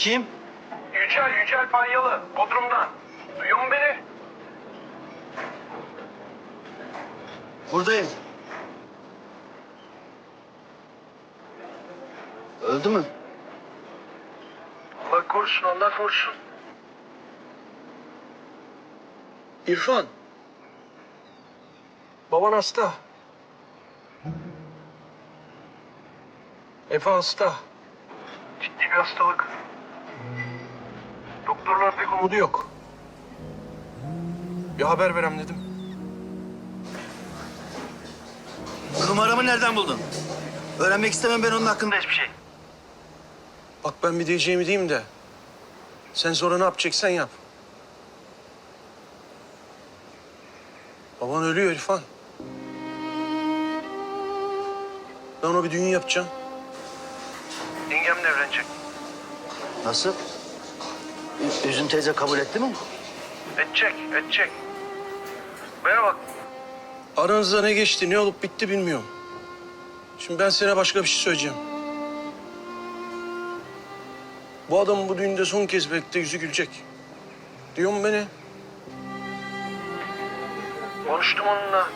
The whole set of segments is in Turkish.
Kim? Yücel, Yücel Panyalı, Bodrum'dan. Duyuyor musun beni? Buradayım. Öldü mü? Allah korusun, Allah korusun. İrfan. Baban hasta. Efe hasta. Ciddi bir hastalık. Doktorlar pek Umudu yok. Bir haber verem dedim. Numaramı nereden buldun? Öğrenmek istemem ben onun hakkında hiçbir şey. Bak ben bir diyeceğimi diyeyim de. Sen sonra ne yapacaksan yap. Baban ölüyor İrfan. Ben ona bir düğün yapacağım. Yengemle evlenecek. Nasıl? Üzüm teyze kabul etti mi? Edecek, edecek. Bana bak, Aranızda ne geçti, ne olup bitti bilmiyorum. Şimdi ben sana başka bir şey söyleyeceğim. Bu adamın bu düğünde son kez belki de yüzü gülecek. Diyor mu beni? konuştum onunla.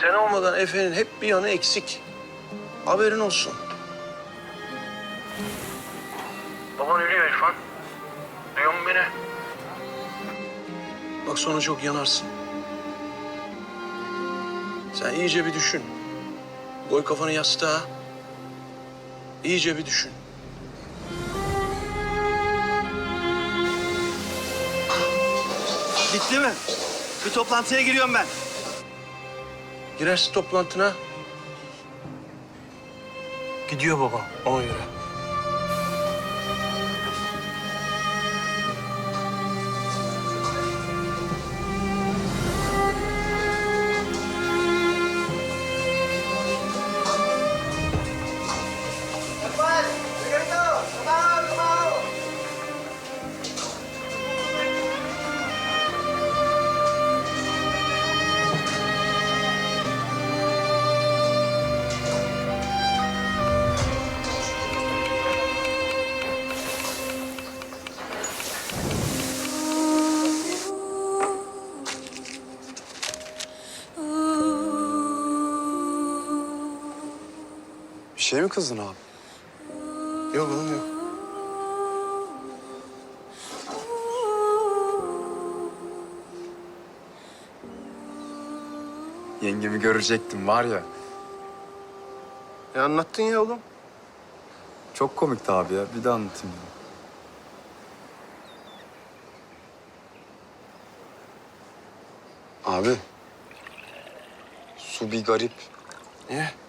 Sen olmadan Efe'nin hep bir yanı eksik. Haberin olsun. Baban ölüyor İrfan. Duyuyor musun beni? Bak sonra çok yanarsın. Sen iyice bir düşün. Koy kafanı yastığa. İyice bir düşün. Bitti mi? Bir toplantıya giriyorum ben. Girersin toplantına. Gidiyor baba ona göre. Bir şey mi kızdın abi? Yok oğlum yok. Yengemi görecektim var ya. E anlattın ya oğlum. Çok komikti abi ya. Bir de anlatayım. ya. Abi. Su bir garip. Niye?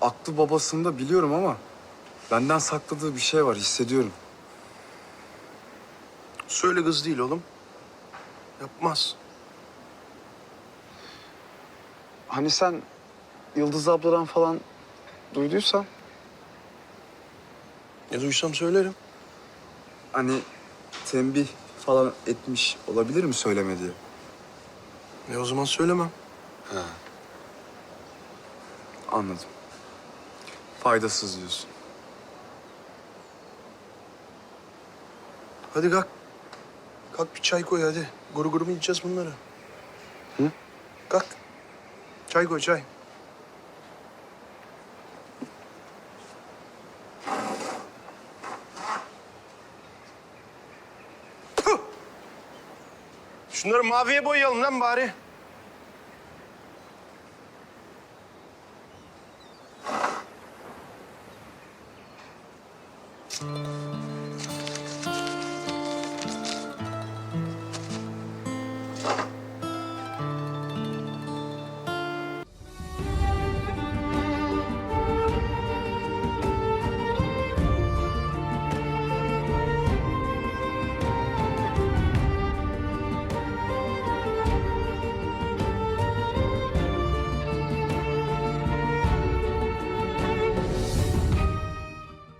Aklı babasında biliyorum ama... ...benden sakladığı bir şey var hissediyorum. Söyle kız değil oğlum. Yapmaz. Hani sen Yıldız abladan falan duyduysan... Ne duysam söylerim. ...hani tembih falan etmiş olabilir mi söyleme diye? Ne o zaman söylemem. Anladım. Faydasız diyorsun. Hadi kalk. Kalk bir çay koy hadi. Guru guru mu yiyeceğiz bunları? Hı? Kalk. Çay koy çay. Şunları maviye boyayalım lan bari.